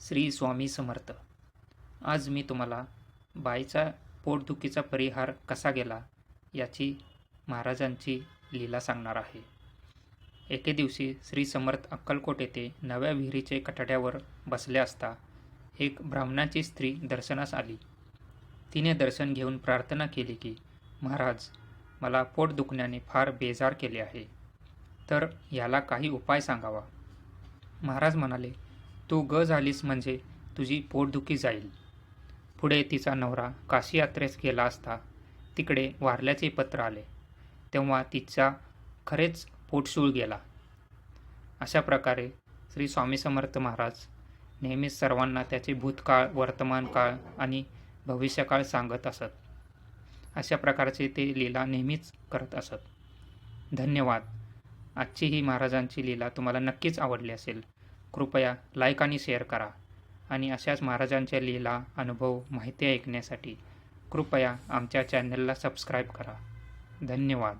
श्री स्वामी समर्थ. आज मी तुम्हाला बाईचा पोटदुखीचा परिहार कसा गेला याची महाराजांची लीला सांगणार आहे. एके दिवशी श्री समर्थ अक्कलकोट येथे नव्या विहिरीचे कठड्यावर बसले असता एक ब्राह्मणाची स्त्री दर्शनास आली. तिने दर्शन घेऊन प्रार्थना केली की महाराज मला पोट दुखण्याने फार बेजार केले आहे. तर याला काही उपाय सांगावा. महाराज म्हणाले तू ग झालीस म्हणजे तुझी पोटदुखी जाईल. पुढे तिचा नवरा काशी यात्रेस गेला असता तिकडे वारल्याचे पत्र आले. तेव्हा तिचा खरेच पोटशूळ गेला. अशा प्रकारे श्री स्वामी समर्थ महाराज नेहमीच सर्वांना त्याचे भूतकाळ वर्तमान काळ आणि भविष्यकाळ सांगत असत. अशा प्रकारचे ते लीला नेहमीच करत असत. धन्यवाद. आजची ही महाराजांची लीला तुम्हाला नक्कीच आवडली असेल. कृपया लाईक आणि शेअर करा. आणि अशाच महाराजांच्या लीला अनुभव माहिती ऐकण्यासाठी कृपया आमच्या चॅनलला सबस्क्राईब करा. धन्यवाद.